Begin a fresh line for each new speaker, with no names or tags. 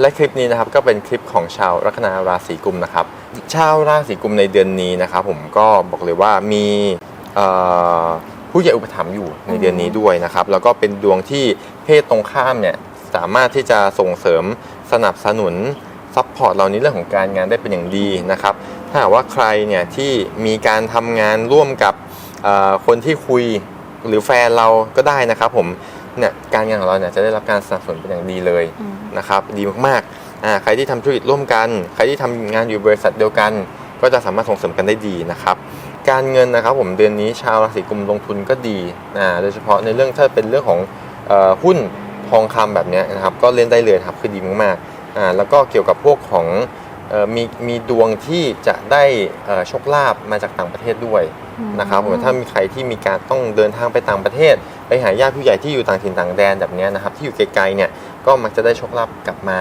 และคลิปนี้นะครับก็เป็นคลิปของชาวลัคนาราศีกุมนะครับ ชาวราศีกุมในเดือนนี้นะครับผมก็บอกเลยว่ามีผู้ใหญ่อุปถัมภ์อยู่ในเดือนนี้ด้วยนะครับ แล้วก็เป็นดวงที่เพศตรงข้ามเนี่ยสามารถที่จะส่งเสริมสนับสนุนซัพพอร์ตเราในเรื่องของการงานได้เป็นอย่างดีนะครับ ถ้าหากว่าใครเนี่ยที่มีการทำงานร่วมกับคนที่คุยหรือแฟนเราก็ได้นะครับผม เนี่ยการงานของเราเนี่ยจะได้รับการสนับสนุนเป็นอย่างดีเลย
อืม
นะครับดีมากๆอ่าใครที่ทำธุรกิจร่วมกัน ใครที่ทำงานอยู่บริษัทเดียวกัน ก็จะสามารถส่งเสริมกันได้ดีนะครับการเงินนะครับผมเดือนนี้ชาวราศีกุมลงทุนก็ดีอ่าโดยเฉพาะในเรื่องถ้าเป็นเรื่องของเอ่อหุ้นทองคำแบบเนี้ยนะครับก็เล่นได้เลยครับคือดีมากๆอ่าแล้วก็เกี่ยวกับพวกของเอ่อ มีมีดวงที่จะได้เอ่อโชคลาภมาจากต่างประเทศด้วยนะครับผมถ้ามีใครที่มีการต้องเดินทางไปต่างประเทศ ไปหาญาติผู้ใหญ่ที่อยู่ต่างถิ่นต่างแดนแบบเนี้ยนะครับที่อยู่ไกลๆเนี่ยก็มักจะได้โชคลาภกลับมา